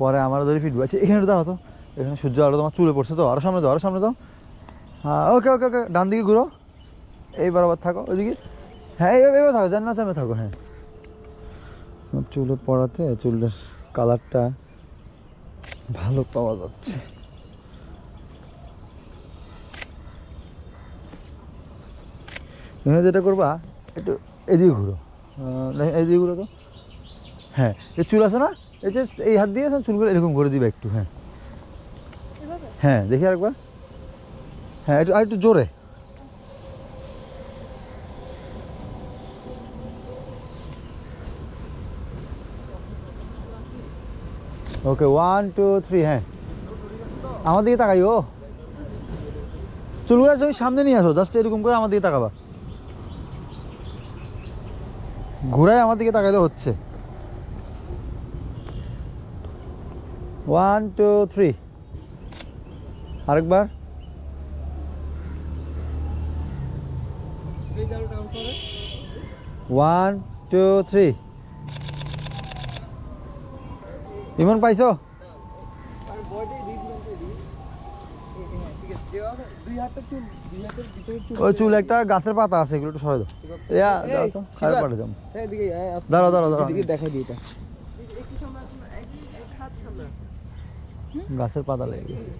পরে আমার ধরে ফিটবো আচ্ছা এখানে দাঁড়াও তো। এখানে সূর্য আলো তোমার চুলে পড়ছে তো। আরও সামনে যাও, আরও সামনে যাও। হ্যাঁ ওকে ওকে ওকে, ডান দিকে ঘুরো। এই বরাবর থাকো, ওইদিকে। হ্যাঁ এইভাবে এইভাবে থাকো জান্নাত সামনে থাকো হ্যাঁ। চুলে পড়াতে চুলের কালারটা ভালো পাওয়া যাচ্ছে। তুমি যেটা করবা, একটু এদিকে ঘুরো। এদিকে ঘুরো তো। হ্যাঁ এই চুল আছে না? এই যে এই হাত দিয়ে চুলগুলো এরকম করে দিবে একটু হ্যাঁ। হ্যাঁ দেখি আরেকবার। হ্যাঁ একটু আর একটু জোরে। ওকে ওয়ান টু থ্রি হ্যাঁ। আমার দিকে তাকাই ও চুলগুলো তুমি সামনে নিয়ে আসো জাস্ট এরকম করে আমার দিকে তাকাবা। ঘুরাই আমার দিকে তাকাইলে হচ্ছে। ওয়ান টু থ্রি আরেকবার। ওয়ান টু থ্রি ইমন পাইছো? ওই চুল একটা গাছের পাতা আছে এগুলো একটু সরাই দাও। ইয়া দাও তো খারাপ দাঁড়াও দাঁড়াও দাঁড়াও। দেখাই দিই এটা। গাছের পাতা লেগে গেছে।